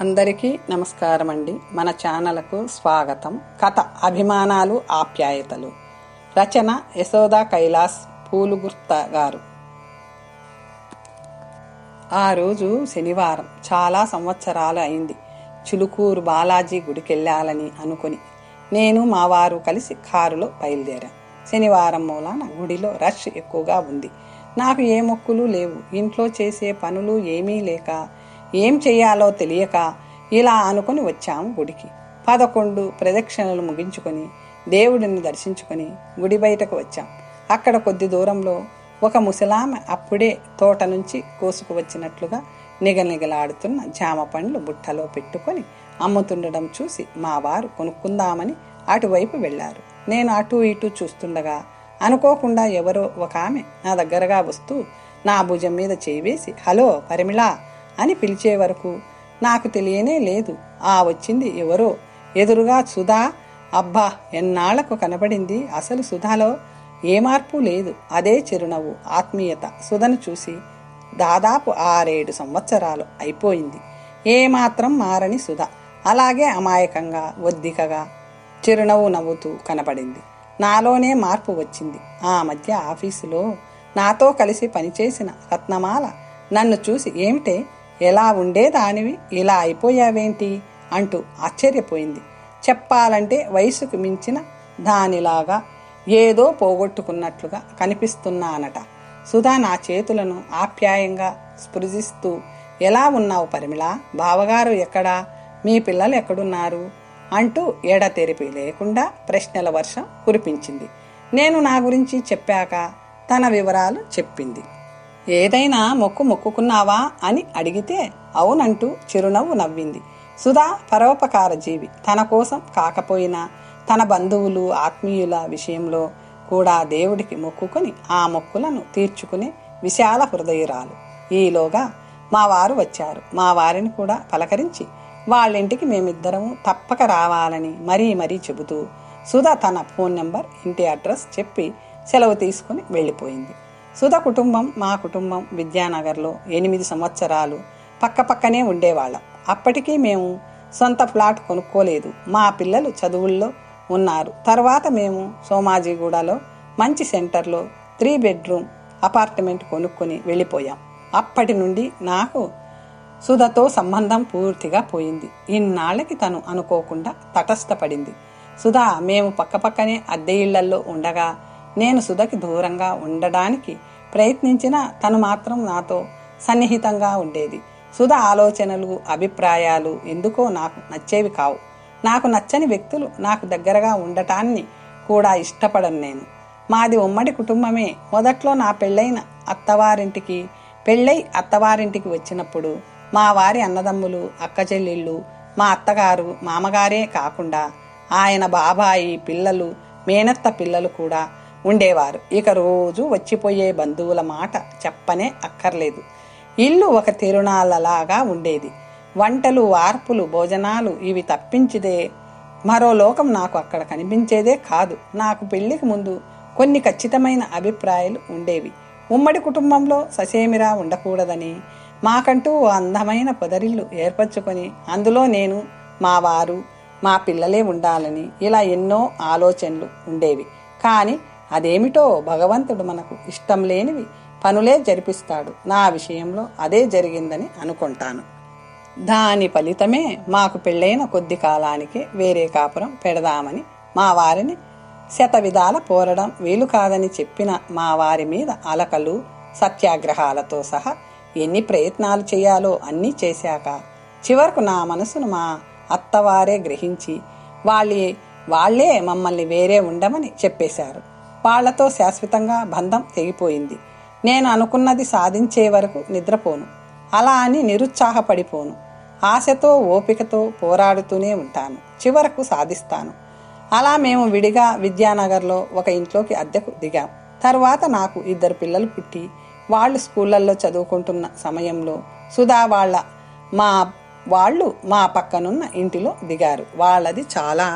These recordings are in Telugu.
అందరికీ నమస్కారం అండి మన ఛానల్కు స్వాగతం. కథ అభిమానాలు ఆప్యాయతలు. రచన యశోదా కైలాస్ పూలుగుర్త గారు. ఆ రోజు శనివారం. చాలా సంవత్సరాలు అయింది. చిలుకూరు బాలాజీ గుడికెళ్ళాలని అనుకుని నేను మా వారు కలిసి కారులో బయలుదేరా. శనివారం మూలాన గుడిలో రష్ ఎక్కువగా ఉంది. నాకు ఏ మొక్కులు లేవు. ఇంట్లో చేసే పనులు ఏమీ లేక ఏం చేయాలో తెలియక ఇలా అనుకుని వచ్చాము గుడికి. పదకొండు ప్రదక్షిణలు ముగించుకొని దేవుడిని దర్శించుకొని గుడి బయటకు వచ్చాం. అక్కడ కొద్ది దూరంలో ఒక ముసలామె అప్పుడే తోట నుంచి కోసుకు వచ్చినట్లుగా నిగనిగలాడుతున్న జామ పండ్లు బుట్టలో పెట్టుకొని అమ్ముతుండడం చూసి మా వారు కొనుక్కుందామని అటువైపు వెళ్ళారు. నేను అటు ఇటు చూస్తుండగా అనుకోకుండా ఎవరో ఒక ఆమె నా దగ్గరగా వస్తూ నా భుజం మీద చేయి వేసి హలో పరిమిళ అని పిలిచే వరకు నాకు తెలియనే లేదు. ఆ వచ్చింది ఎవరో? ఎదురుగా సుధా? అబ్బా ఎన్నాళ్ళకు కనబడింది? అసలు సుధాలో ఏ మార్పు లేదు. అదే చిరునవ్వు ఆత్మీయత. సుధను చూసి దాదాపు ఆరేడు సంవత్సరాలు అయిపోయింది. ఏమాత్రం మారని సుధ. అలాగే అమాయకంగా ఒద్దికగా చిరునవ్వు నవ్వుతూ కనపడింది నాలోనే మార్పు వచ్చింది. ఆ మధ్య ఆఫీసులో నాతో కలిసి పనిచేసిన రత్నమాల నన్ను చూసి ఏమిటే? ఎలా ఉండేదానివి? ఇలా అయిపోయావేంటి? అంటూ ఆశ్చర్యపోయింది. చెప్పాలంటే వయసుకు మించిన దానిలాగా ఏదో పోగొట్టుకున్నట్లుగా కనిపిస్తున్నానట. సుధా నా చేతులను ఆప్యాయంగా స్పృశిస్తూ ఎలా ఉన్నావు పరిమిళ? బావగారు ఎక్కడా? మీ పిల్లలు ఎక్కడున్నారు? అంటూ ఎడతెరిపి లేకుండా ప్రశ్నల వర్షం కురిపించింది. నేను నా గురించి చెప్పాక తన వివరాలు చెప్పింది. ఏదైనా మొక్కు మొక్కుకున్నావా అని అడిగితే అవునంటూ చిరునవ్వు నవ్వింది. సుధా పరోపకార జీవి. తన కోసం కాకపోయినా తన బంధువులు ఆత్మీయుల విషయంలో కూడా దేవుడికి మొక్కుకొని ఆ మొక్కులను తీర్చుకునే విశాల హృదయురాలు. ఈలోగా మా వారు వచ్చారు. మా వారిని కూడా పలకరించి వాళ్ళింటికి మేమిద్దరము తప్పక రావాలని మరీ మరీ చెబుతూ సుధా తన ఫోన్ నెంబర్ ఇంటి అడ్రస్ చెప్పి సెలవు తీసుకుని వెళ్ళిపోయింది. సుధ కుటుంబం మా కుటుంబం విద్యానగర్లో ఎనిమిది సంవత్సరాలు పక్కపక్కనే ఉండేవాళ్ళం. అప్పటికీ మేము సొంత ఫ్లాట్ కొనుక్కోలేదు. మా పిల్లలు చదువుల్లో ఉన్నారు. తర్వాత మేము సోమాజిగూడలో మంచి సెంటర్లో త్రీ బెడ్రూమ్ అపార్ట్మెంట్ కొనుక్కొని వెళ్ళిపోయాం. అప్పటి నుండి నాకు సుధతో సంబంధం పూర్తిగా పోయింది. ఇన్నాళ్ళకి తను అనుకోకుండా తటస్థపడింది. సుధా మేము పక్కపక్కనే అద్దె ఇళ్ళల్లో ఉండగా నేను సుధకి దూరంగా ఉండడానికి ప్రయత్నించినా తను మాత్రం నాతో సన్నిహితంగా ఉండేది. సుధ ఆలోచనలు అభిప్రాయాలు ఎందుకో నాకు నచ్చేవి కావు. నాకు నచ్చని వ్యక్తులు నాకు దగ్గరగా ఉండటాన్ని కూడా ఇష్టపడను నేను. మాది ఉమ్మడి కుటుంబమే. మొదట్లో నా పెళ్ళైన అత్తవారింటికి పెళ్ళై అత్తవారింటికి వచ్చినప్పుడు మా వారి అన్నదమ్ములు అక్క చెల్లెళ్ళు మా అత్తగారు మామగారే కాకుండా ఆయన బాబాయి పిల్లలు మేనత్త పిల్లలు కూడా ఉండేవారు. ఇక రోజు వచ్చిపోయే బంధువుల మాట చెప్పనే అక్కర్లేదు. ఇల్లు ఒక తిరునాళ్ళలాగా ఉండేది. వంటలు వార్పులు భోజనాలు ఇవి తప్పించిదే. మరో లోకం నాకు అక్కడ కనిపించేదే కాదు. నాకు పెళ్ళికి ముందు కొన్ని ఖచ్చితమైన అభిప్రాయాలు ఉండేవి. ఉమ్మడి కుటుంబంలో ససేమిరా ఉండకూడదని మాకంటూ ఓ అందమైన పొదరిల్లు ఏర్పరచుకొని అందులో నేను మా వారు మా పిల్లలే ఉండాలని ఇలా ఎన్నో ఆలోచనలు ఉండేవి. కానీ అదేమిటో భగవంతుడు మనకు ఇష్టం లేనివి పనులే జరిపిస్తాడు. నా విషయంలో అదే జరిగిందని అనుకుంటాను. దాని ఫలితమే మాకు పెళ్ళైన కొద్ది కాలానికి వేరే కాపురం పెడదామని మా వారిని శత విధాల పోరడం వీలు కాదని చెప్పిన మా వారి మీద అలకలు సత్యాగ్రహాలతో సహా ఎన్ని ప్రయత్నాలు చేయాలో అన్నీ చేశాక చివరకు నా మనసును మా అత్తవారే గ్రహించి వాళ్ళే వాళ్ళే మమ్మల్ని వేరే ఉండమని చెప్పేశారు. వాళ్ళతో శాశ్వతంగా బంధం తెగిపోయింది. నేను అనుకున్నది సాధించే వరకు నిద్రపోను. అలా అని నిరుత్సాహపడిపోను. ఆశతో ఓపికతో పోరాడుతూనే ఉంటాను. చివరకు సాధిస్తాను. అలా మేము విడిగా విద్యానగర్లో ఒక ఇంట్లోకి అద్దెకు దిగాం. తర్వాత నాకు ఇద్దరు పిల్లలు పుట్టి వాళ్ళు స్కూళ్ళల్లో చదువుకుంటున్న సమయంలో సుధా వాళ్ళ మా వాళ్ళు మా పక్కనున్న ఇంటిలో దిగారు. వాళ్ళది చాలా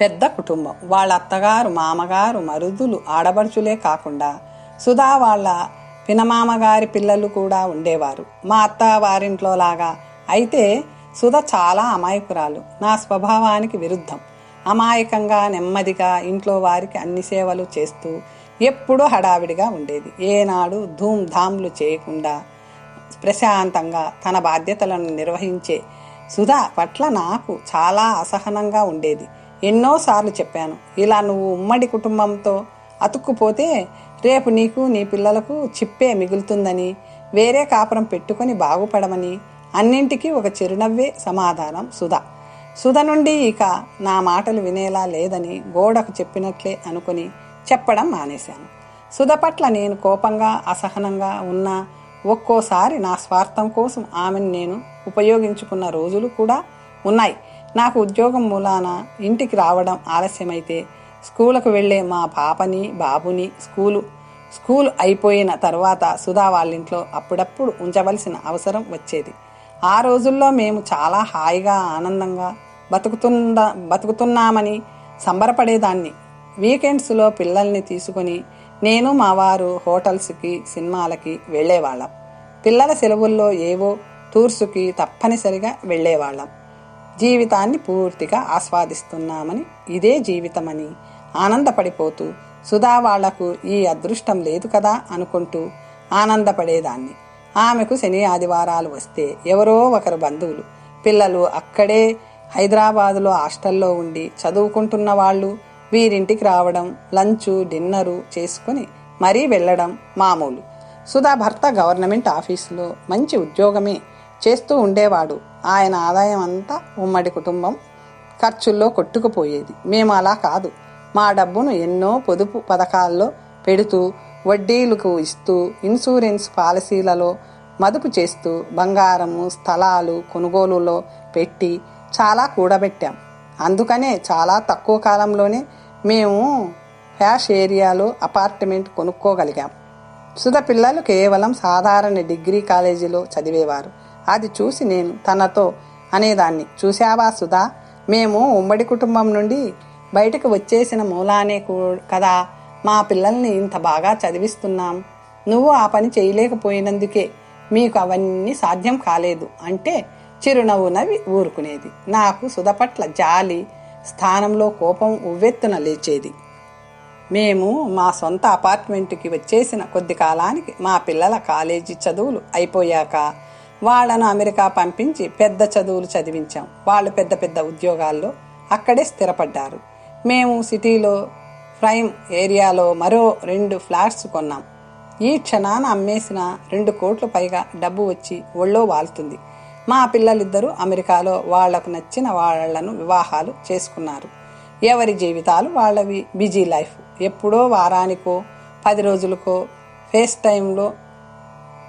పెద్ద కుటుంబం. వాళ్ళ అత్తగారు మామగారు మరుదులు ఆడబడుచులే కాకుండా సుధా వాళ్ళ పినమామగారి పిల్లలు కూడా ఉండేవారు. మా అత్త వారింట్లో లాగా అయితే సుధ చాలా అమాయకురాలు. నా స్వభావానికి విరుద్ధం. అమాయకంగా నెమ్మదిగా ఇంట్లో వారికి అన్ని సేవలు చేస్తూ ఎప్పుడూ హడావిడిగా ఉండేది. ఏనాడు ధూమ్ ధామ్లు చేయకుండా ప్రశాంతంగా తన బాధ్యతలను నిర్వహించే సుధా పట్ల నాకు చాలా అసహనంగా ఉండేది. ఎన్నోసార్లు చెప్పాను. ఇలా నువ్వు ఉమ్మడి కుటుంబంతో అతుక్కుపోతే రేపు నీకు నీ పిల్లలకు చిప్పే మిగులుతుందని వేరే కాపురం పెట్టుకొని బాగుపడమని అన్నింటికీ ఒక చిరునవ్వే సమాధానం సుధా. సుధ నుండి ఇక నా మాటలు వినేలా లేదని గోడకు చెప్పినట్లే అనుకుని చెప్పడం మానేశాను. సుధ పట్ల నేను కోపంగా అసహనంగా ఉన్నా ఒక్కోసారి నా స్వార్థం కోసం ఆమెను నేను ఉపయోగించుకున్న రోజులు కూడా ఉన్నాయి. నాకు ఉద్యోగం మూలాన ఇంటికి రావడం ఆలస్యమైతే స్కూల్కు వెళ్ళే మా పాపని బాబుని స్కూలు స్కూల్ అయిపోయిన తర్వాత సుధా వాళ్ళింట్లో అప్పుడప్పుడు ఉంచవలసిన అవసరం వచ్చేది. ఆ రోజుల్లో మేము చాలా హాయిగా ఆనందంగా బతుకుతున్న బతుకుతున్నామని సంబరపడేదాన్ని. వీకెండ్స్లో పిల్లల్ని తీసుకొని నేను మా వారు హోటల్స్కి సినిమాలకి వెళ్ళేవాళ్ళం. పిల్లల సెలవుల్లో ఏవో టూర్స్కి తప్పనిసరిగా వెళ్ళేవాళ్ళం. జీవితాన్ని పూర్తిగా ఆస్వాదిస్తున్నామని. ఇదే జీవితమని ఆనందపడిపోతూ సుధా వాళ్ళకు ఈ అదృష్టం లేదు కదా అనుకుంటూ ఆనందపడేదాన్ని. ఆమెకు శని ఆదివారాలు వస్తే ఎవరో ఒకరు బంధువులు పిల్లలు అక్కడే హైదరాబాదులో హాస్టల్లో ఉండి చదువుకుంటున్న వాళ్ళు వీరింటికి రావడం లంచు డిన్నరు చేసుకుని మరీ వెళ్ళడం మామూలు. సుధా భర్త గవర్నమెంట్ ఆఫీసులో మంచి ఉద్యోగమే. చేస్తూ ఉండేవాడు. ఆయన ఆదాయం అంతా ఉమ్మడి కుటుంబం ఖర్చుల్లో కొట్టుకుపోయేది. మేము అలా కాదు. మా డబ్బును ఎన్నో పొదుపు పథకాల్లో పెడుతూ వడ్డీలకు ఇస్తూ ఇన్సూరెన్స్ పాలసీలలో మదుపు చేస్తూ బంగారము స్థలాలు కొనుగోలులో పెట్టి చాలా కూడబెట్టాం. అందుకనే చాలా తక్కువ కాలంలోనే మేము ఫ్యాష్ ఏరియాలో అపార్ట్మెంట్ కొనుక్కోగలిగాం. సుధ పిల్లలు కేవలం సాధారణ డిగ్రీ కాలేజీలో చదివేవారు. అది చూసి నేను తనతో అనేదాన్ని. చూశావా సుధా? మేము ఉమ్మడి కుటుంబం నుండి బయటకు వచ్చేసిన మూలానే కూ- కదా? మా పిల్లల్ని ఇంత బాగా చదివిస్తున్నాం. నువ్వు ఆ పని చేయలేకపోయినందుకే మీకు అవన్నీ సాధ్యం కాలేదు అంటే చిరునవ్వు నవ్వి ఊరుకునేది. నాకు సుధ పట్ల జాలి స్థానంలో కోపం ఉవ్వెత్తున లేచేది. మేము మా సొంత అపార్ట్మెంట్కి వచ్చేసిన కొద్ది కాలానికి మా పిల్లల కాలేజీ చదువులు అయిపోయాక వాళ్ళను అమెరికా పంపించి పెద్ద చదువులు చదివించాం. వాళ్ళు పెద్ద పెద్ద ఉద్యోగాల్లో అక్కడే స్థిరపడ్డారు. మేము సిటీలో ప్రైమ్ ఏరియాలో మరో రెండు ఫ్లాట్స్ కొన్నాం. ఈ క్షణాన అమ్మేసిన రెండు కోట్ల పైగా డబ్బు వచ్చి ఒళ్ళో వాలుతుంది. మా పిల్లలిద్దరూ అమెరికాలో వాళ్ళకు నచ్చిన వాళ్ళను వివాహాలు చేసుకున్నారు. ఎవరి జీవితాలు వాళ్ళవి? Busy life. ఎప్పుడో వారానికో పది రోజులకో ఫేస్ టైంలో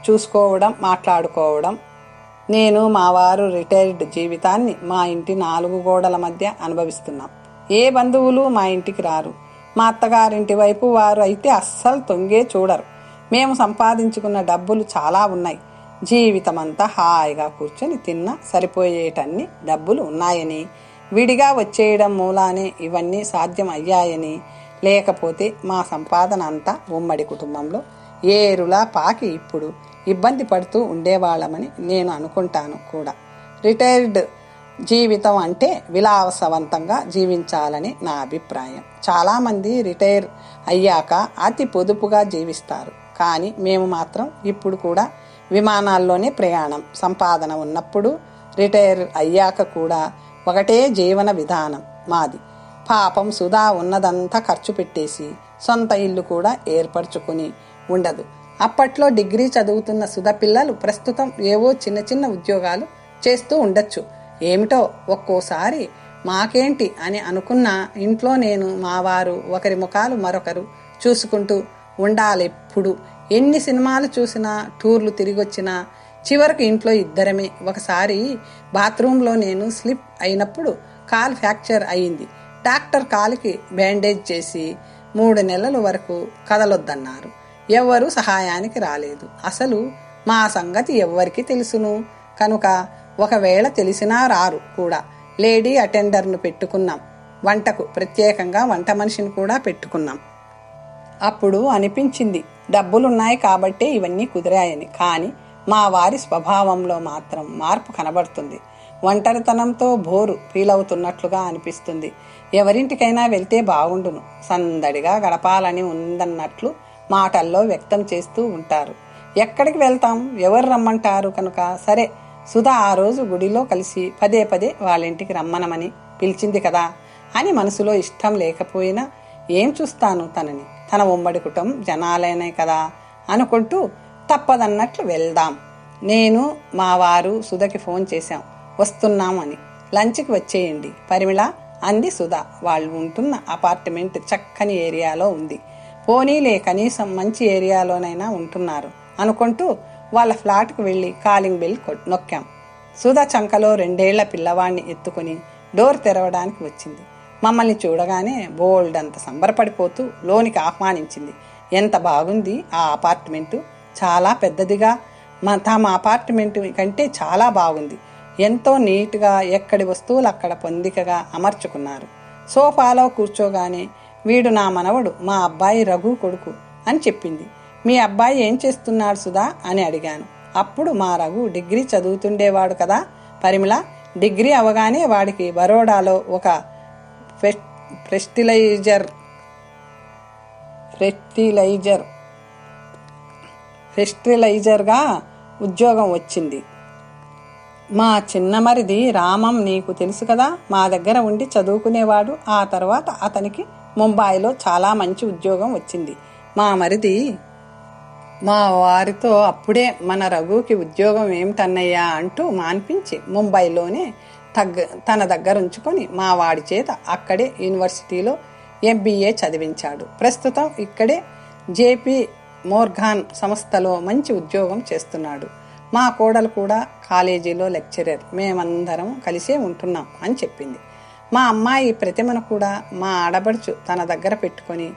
చూసుకోవడం మాట్లాడుకోవడం. నేను మా వారు రిటైర్డ్ జీవితాన్ని మా ఇంటి నాలుగు గోడల మధ్య అనుభవిస్తున్నాం. ఏ బంధువులు మా ఇంటికి రారు. మా అత్తగారింటి వైపు వారు అయితే అస్సలు తొంగే చూడరు. మేము సంపాదించుకున్న డబ్బులు చాలా ఉన్నాయి. జీవితమంతా హాయిగా కూర్చొని తిన్నా సరిపోయేటన్ని డబ్బులు ఉన్నాయని విడిగా వచ్చేయడం మూలానే ఇవన్నీ సాధ్యం అయ్యాయని లేకపోతే మా సంపాదన అంతా ఉమ్మడి కుటుంబంలో ఏరులా పాకి ఇప్పుడు. ఇబ్బంది పడుతూ ఉండేవాళ్ళమని నేను అనుకుంటాను కూడా. రిటైర్డ్ జీవితం అంటే విలాసవంతంగా జీవించాలని నా అభిప్రాయం. చాలామంది రిటైర్ అయ్యాక అతి పొదుపుగా జీవిస్తారు. కానీ మేము మాత్రం ఇప్పుడు కూడా విమానాల్లోనే ప్రయాణం. సంపాదన ఉన్నప్పుడు రిటైర్ అయ్యాక కూడా ఒకటే జీవన విధానం మాది. పాపం సుధా ఉన్నదంతా ఖర్చు పెట్టేసి సొంత ఇల్లు కూడా ఏర్పరచుకుని ఉండదు. అప్పట్లో డిగ్రీ చదువుతున్న సుధ పిల్లలు ప్రస్తుతం ఏవో చిన్న చిన్న ఉద్యోగాలు చేస్తూ ఉండొచ్చు. ఏమిటో ఒక్కోసారి మాకేంటి అని అనుకున్న ఇంట్లో నేను మావారు ఒకరి ముఖాలు మరొకరు చూసుకుంటూ ఉండాలెప్పుడు. ఎన్ని సినిమాలు చూసినా టూర్లు తిరిగొచ్చినా చివరికి ఇంట్లో ఇద్దరమే. ఒకసారి బాత్రూంలో నేను స్లిప్ అయినప్పుడు కాల్ ఫ్రాక్చర్ అయింది. డాక్టర్ కాలుకి బ్యాండేజ్ చేసి మూడు నెలల వరకు కదలొద్దన్నారు. ఎవ్వరూ సహాయానికి రాలేదు. అసలు మా సంగతి ఎవ్వరికి తెలుసును? కనుక ఒకవేళ తెలిసినా రారు కూడా. లేడీ అటెండర్ను పెట్టుకున్నాం. వంటకు ప్రత్యేకంగా వంట మనిషిని కూడా పెట్టుకున్నాం. అప్పుడు అనిపించింది డబ్బులున్నాయి కాబట్టే ఇవన్నీ కుదిరాయని. కానీ మా వారి స్వభావంలో మాత్రం మార్పు కనబడుతుంది. ఒంటరితనంతో బోరు ఫీల్ అవుతున్నట్లుగా అనిపిస్తుంది. ఎవరింటికైనా వెళ్తే బాగుండును. సందడిగా గడపాలని ఉందన్నట్లు మాటల్లో వ్యక్తం చేస్తూ ఉంటారు. ఎక్కడికి వెళ్తాం? ఎవరు రమ్మంటారు? కనుక సరే సుధా ఆ రోజు గుడిలో కలిసి పదే పదే వాళ్ళింటికి రమ్మనమని పిలిచింది కదా అని మనసులో ఇష్టం లేకపోయినా ఏం చూస్తాను తనని? తన ఉమ్మడి కుటుంబం జనాలేనే కదా అనుకుంటూ తప్పదన్నట్లు వెళ్దాం. నేను మా వారు సుధకి ఫోన్ చేశాం. వస్తున్నాం అని. లంచ్కి వచ్చేయండి. పరిమిళ అంది సుధా. వాళ్ళు ఉంటున్న అపార్ట్మెంట్ చక్కని ఏరియాలో ఉంది. పోనీలే కనీసం మంచి ఏరియాలోనైనా ఉంటున్నారు అనుకుంటూ వాళ్ళ ఫ్లాట్కు వెళ్ళి కాలింగ్ బెల్ నొక్కాం. సుధా చంకలో రెండేళ్ళ పిల్లవాడిని ఎత్తుకుని డోర్ తెరవడానికి వచ్చింది. మమ్మల్ని చూడగానే బోల్డ్ అంత సంబరపడిపోతూ లోనికి ఆహ్వానించింది. ఎంత బాగుంది ఆ అపార్ట్మెంటు? చాలా పెద్దదిగా. మా తమ అపార్ట్మెంట్ కంటే చాలా బాగుంది. ఎంతో నీట్గా ఎక్కడి వస్తువులు అక్కడ పొందికగా అమర్చుకున్నారు. సోఫాలో కూర్చోగానే వీడు నా మనవడు మా అబ్బాయి రఘు కొడుకు అని చెప్పింది. మీ అబ్బాయి ఏం చేస్తున్నాడు సుధా అని అడిగాను. అప్పుడు మా రఘు డిగ్రీ చదువుతుండేవాడు కదా పరిమిళ డిగ్రీ అవగానే వాడికి బరోడాలో ఒక ఫెస్టిలైజర్ ఫెస్టిలైజర్ ఫెస్టిలైజర్గా ఉద్యోగం వచ్చింది. మా చిన్నమరిది రామం నీకు తెలుసు కదా మా దగ్గర ఉండి చదువుకునేవాడు. ఆ తర్వాత అతనికి ముంబాయిలో చాలా మంచి ఉద్యోగం వచ్చింది. మా మరిది మా వారితో అప్పుడే మన రఘుకి ఉద్యోగం ఏమిటన్నయ్యా అంటూ మాన్పించి ముంబైలోనే తగ్గ తన దగ్గర ఉంచుకొని మా వాడి చేత అక్కడే యూనివర్సిటీలో ఎంబీఏ చదివించాడు. ప్రస్తుతం ఇక్కడే జేపీ మోర్గాన్ సంస్థలో మంచి ఉద్యోగం చేస్తున్నాడు. మా కోడలు కూడా కాలేజీలో లెక్చరర్. మేమందరం కలిసే ఉంటున్నాం అని చెప్పింది. మా అమ్మాయి ప్రతిమను కూడా మా ఆడబడుచు తన దగ్గర పెట్టుకొని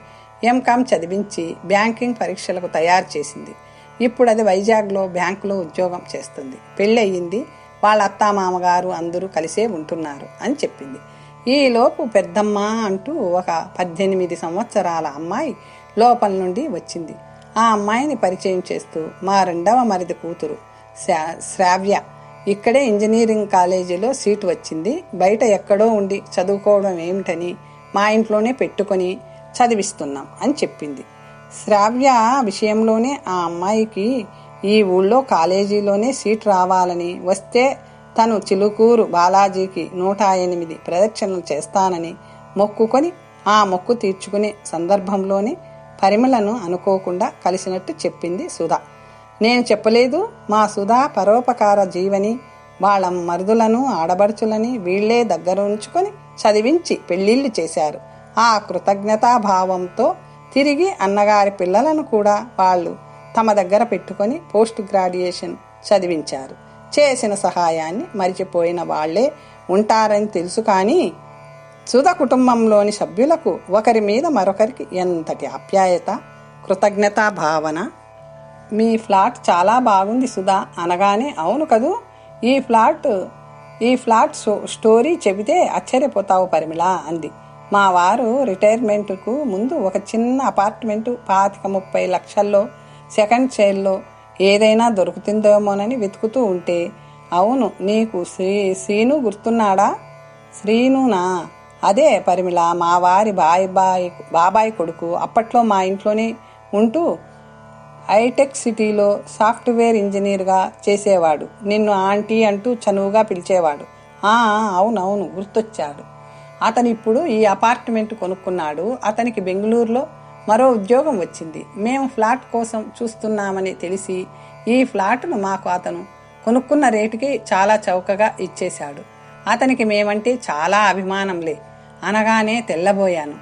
ఎంకామ్ చదివించి బ్యాంకింగ్ పరీక్షలకు తయారు చేసింది. ఇప్పుడు అది వైజాగ్లో బ్యాంకులో ఉద్యోగం చేస్తుంది. పెళ్ళయింది వాళ్ళ అత్త మామగారు అందరూ కలిసే ఉంటున్నారు అని చెప్పింది. ఈలోపు పెద్దమ్మ అంటూ ఒక పద్దెనిమిది సంవత్సరాల అమ్మాయి లోపల నుండి వచ్చింది. ఆ అమ్మాయిని పరిచయం చేస్తూ మా రెండవ మరిది కూతురు శ్రావ్య ఇక్కడే ఇంజనీరింగ్ కాలేజీలో సీటు వచ్చింది. బయట ఎక్కడో ఉండి చదువుకోవడం ఏమిటని మా ఇంట్లోనే పెట్టుకొని చదివిస్తున్నాం అని చెప్పింది. శ్రావ్య విషయంలోనే ఆ అమ్మాయికి ఈ ఊళ్ళో కాలేజీలోనే సీట్ రావాలని వస్తే తను చిలుకూరు బాలాజీకి నూట ఎనిమిది ప్రదక్షిణలు చేస్తానని మొక్కుకొని ఆ మొక్కు తీర్చుకునే సందర్భంలోనే పరిమళను అనుకోకుండా కలిసినట్టు చెప్పింది సుధా. నేను చెప్పలేదు మా సుధా పరోపకార జీవని వాళ్ళ మరుదులను ఆడబడుచులని వీళ్ళే దగ్గర ఉంచుకొని చదివించి పెళ్ళిళ్ళు చేశారు. ఆ కృతజ్ఞతాభావంతో తిరిగి అన్నగారి పిల్లలను కూడా వాళ్ళు తమ దగ్గర పెట్టుకొని పోస్ట్ గ్రాడ్యుయేషన్ చదివించారు. చేసిన సహాయాన్ని మరిచిపోయిన వాళ్ళే ఉంటారని తెలుసు కానీ సుధ కుటుంబంలోని సభ్యులకు ఒకరి మీద మరొకరికి ఎంతటి ఆప్యాయత కృతజ్ఞతా భావన మీ ఫ్లాట్ చాలా బాగుంది సుధా అనగానే అవును కదూ ఈ ఫ్లాట్ ఈ ఫ్లాట్ స్టోరీ చెబితే ఆశ్చర్యపోతావు పరిమిళ అంది. మా వారు రిటైర్మెంట్కు ముందు ఒక చిన్న అపార్ట్మెంటు పాతిక ముప్పై లక్షల్లో సెకండ్ చైల్లో ఏదైనా దొరుకుతుందేమోనని వెతుకుతూ ఉంటే అవును నీకు శ్రీ శ్రీను గుర్తున్నాడా? శ్రీనునా? అదే పరిమిళ మా వారి బాయ్ బాయ్ బాబాయ్ కొడుకు అప్పట్లో మా ఇంట్లోనే ఉంటూ హైటెక్ సిటీలో సాఫ్ట్వేర్ ఇంజనీర్గా చేసేవాడు. నిన్ను ఆంటీ అంటూ చనువుగా పిలిచేవాడు. అవునవును గుర్తొచ్చాడు. అతను ఇప్పుడు ఈ అపార్ట్మెంట్ కొనుక్కున్నాడు. అతనికి బెంగళూరులో మరో ఉద్యోగం వచ్చింది. మేము ఫ్లాట్ కోసం చూస్తున్నామని తెలిసి ఈ ఫ్లాట్ను మాకు అతను కొనుక్కున్న రేటుకి చాలా చౌకగా ఇచ్చేశాడు. అతనికి మేమంటే చాలా అభిమానంలే. అనగానే తెల్లబోయాను.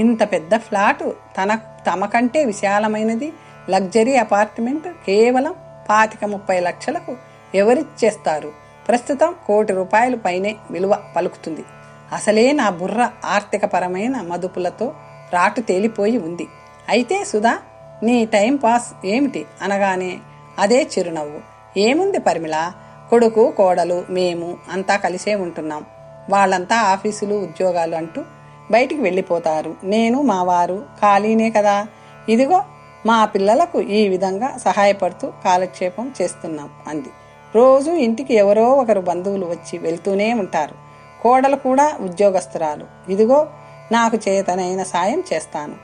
ఇంత పెద్ద ఫ్లాటు తన తమకంటే విశాలమైనది లగ్జరీ అపార్ట్మెంట్ కేవలం పాతిక ముప్పై లక్షలకు ఎవరిచ్చేస్తారు? ప్రస్తుతం కోటి రూపాయలు పైనే విలువ పలుకుతుంది. అసలే నా బుర్ర ఆర్థికపరమైన మదుపులతో రాటు తేలిపోయి ఉంది. అయితే సుధా నీ టైం పాస్ ఏమిటి? అనగానే అదే చిరునవ్వు. ఏముంది పరిమిళ? కొడుకు కోడలు మేము అంతా కలిసే ఉంటున్నాం. వాళ్ళంతా ఆఫీసులు ఉద్యోగాలు అంటూ బయటికి వెళ్ళిపోతారు. నేను మా వారు ఖాళీనే కదా. ఇదిగో మా పిల్లలకు ఈ విధంగా సహాయపడుతూ కాలక్షేపం చేస్తున్నాం అంది. రోజు ఇంటికి ఎవరో ఒకరు బంధువులు వచ్చి వెళ్తూనే ఉంటారు. కోడలు కూడా ఉద్యోగస్తురాలు. ఇదిగో నాకు చేతనైన సాయం చేస్తాను.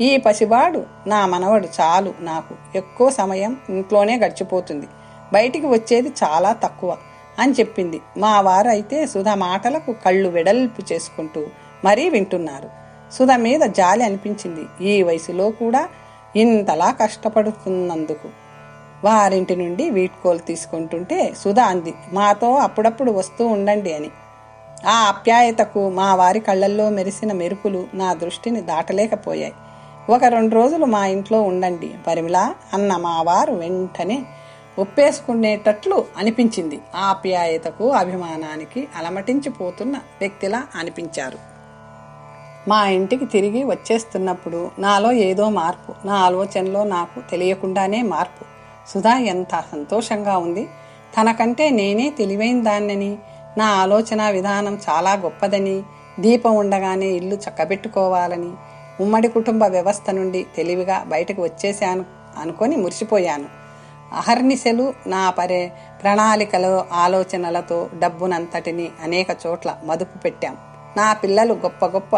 ఈ పసివాడు నా మనవడు చాలు నాకు. ఎక్కువ సమయం ఇంట్లోనే గడిచిపోతుంది. బయటికి వచ్చేది చాలా తక్కువ అని చెప్పింది. మా వారు అయితే సుధ మాటలకు కళ్ళు వెడల్పు చేసుకుంటూ మరీ వింటున్నారు. సుధ మీద జాలి అనిపించింది. ఈ వయసులో కూడా ఇంతలా కష్టపడుతున్నందుకు. వారింటి నుండి వీట్కోలు తీసుకుంటుంటే సుధా అంది మాతో అప్పుడప్పుడు వస్తూ ఉండండి అని. ఆ ఆప్యాయతకు మా వారి కళ్ళల్లో మెరిసిన మెరుపులు నా దృష్టిని దాటలేకపోయాయి. ఒక రెండు రోజులు మా ఇంట్లో ఉండండి పరిమిళ అన్న మా వారు వెంటనే ఒప్పేసుకునేటట్లు అనిపించింది. ఆప్యాయతకు అభిమానానికి అలమటించిపోతున్న వ్యక్తిలా అనిపించారు. మా ఇంటికి తిరిగి వచ్చేస్తున్నప్పుడు నాలో ఏదో మార్పు నా ఆలోచనలో నాకు తెలియకుండానే మార్పు. సుధా ఎంత సంతోషంగా ఉంది. తనకంటే నేనే తెలివైన దాన్నని నా ఆలోచన విధానం చాలా గొప్పదని దీపం ఉండగానే ఇల్లు చక్కబెట్టుకోవాలని ఉమ్మడి కుటుంబ వ్యవస్థ నుండి తెలివిగా బయటకు వచ్చేశాను అనుకొని మురిసిపోయాను. అహర్నిశలు నా పరే ప్రణాళికలో ఆలోచనలతో డబ్బునంతటిని అనేక చోట్ల మదుపు పెట్టాం. నా పిల్లలు గొప్ప గొప్ప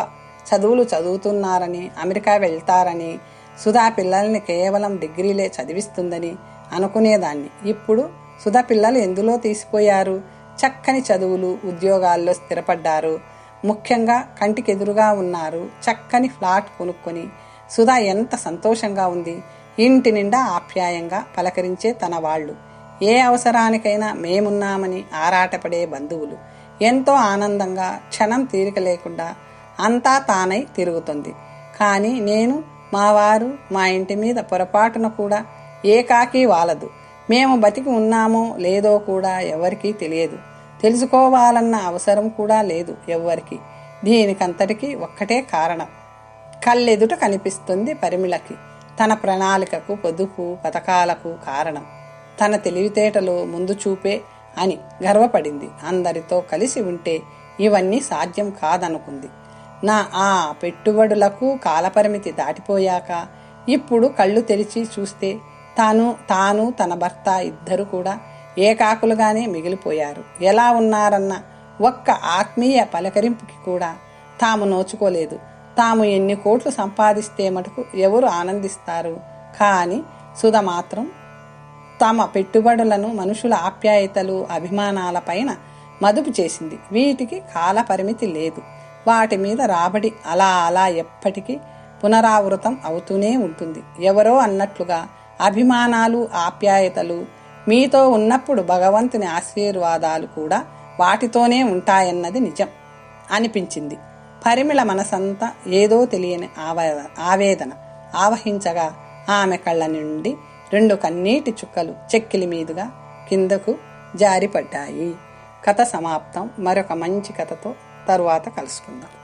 చదువులు చదువుతున్నారని అమెరికా వెళ్తారని సుధా పిల్లల్ని కేవలం డిగ్రీలే చదివిస్తుందని అనుకునేదాన్ని. ఇప్పుడు సుధా పిల్లలు ఎందులో తీసిపోయారు? చక్కని చదువులు ఉద్యోగాల్లో స్థిరపడ్డారు. ముఖ్యంగా కంటికి ఎదురుగా ఉన్నారు. చక్కని ఫ్లాట్ కొనుక్కొని సుధా ఎంత సంతోషంగా ఉంది. ఇంటి నిండా ఆప్యాయంగా పలకరించే తన వాళ్ళు. ఏ అవసరానికైనా మేమున్నామని ఆరాటపడే బంధువులు. ఎంతో ఆనందంగా క్షణం తీరిక లేకుండా అంతా తానై తిరుగుతుంది. కానీ నేను మా వారు మా ఇంటి మీద పొరపాటున కూడా ఏకాకీ వాలదు. మేము బతికి ఉన్నామో లేదో కూడా ఎవరికీ తెలియదు. తెలుసుకోవాలన్న అవసరం కూడా లేదు ఎవ్వరికి. దీనికంతటికీ ఒక్కటే కారణం. కళ్ళెదుట కనిపిస్తుంది పరిమిళకి తన ప్రణాళికకు పొదుపు పథకాలకు కారణం. తన తెలివితేటలు ముందు చూపే అని గర్వపడింది. అందరితో కలిసి ఉంటే ఇవన్నీ సాధ్యం కాదనుకుంది. నా ఆ పెట్టుబడులకు కాలపరిమితి దాటిపోయాక ఇప్పుడు కళ్ళు తెరిచి చూస్తే తాను తాను తన భర్త ఇద్దరు కూడా ఏకాకులుగానే మిగిలిపోయారు. ఎలా ఉన్నారన్న ఒక్క ఆత్మీయ పలకరింపుకి కూడా తాము నోచుకోలేదు. తాము ఎన్ని కోట్లు సంపాదిస్తే మటుకు ఎవరు ఆనందిస్తారు? కానీ సుధ మాత్రం తమ పెట్టుబడులను మనుషుల ఆప్యాయతలు అభిమానాల పైన మదుపు చేసింది. వీటికి కాల పరిమితి లేదు. వాటి మీద రాబడి అలా అలా ఎప్పటికీ పునరావృతం అవుతూనే ఉంటుంది. ఎవరో అన్నట్లుగా అభిమానాలు ఆప్యాయతలు మీతో ఉన్నప్పుడు భగవంతుని ఆశీర్వాదాలు కూడా వాటితోనే ఉంటాయన్నది నిజం అనిపించింది. పరిమిళ మనసంతా ఏదో తెలియని ఆవేదన ఆవహించగా ఆమె కళ్ళ నుండి రెండు కన్నీటి చుక్కలు చెక్కిలి మీదుగా కిందకు జారిపడ్డాయి. కథ సమాప్తం. మరొక మంచి కథతో తరువాత కలుసుకుందాం.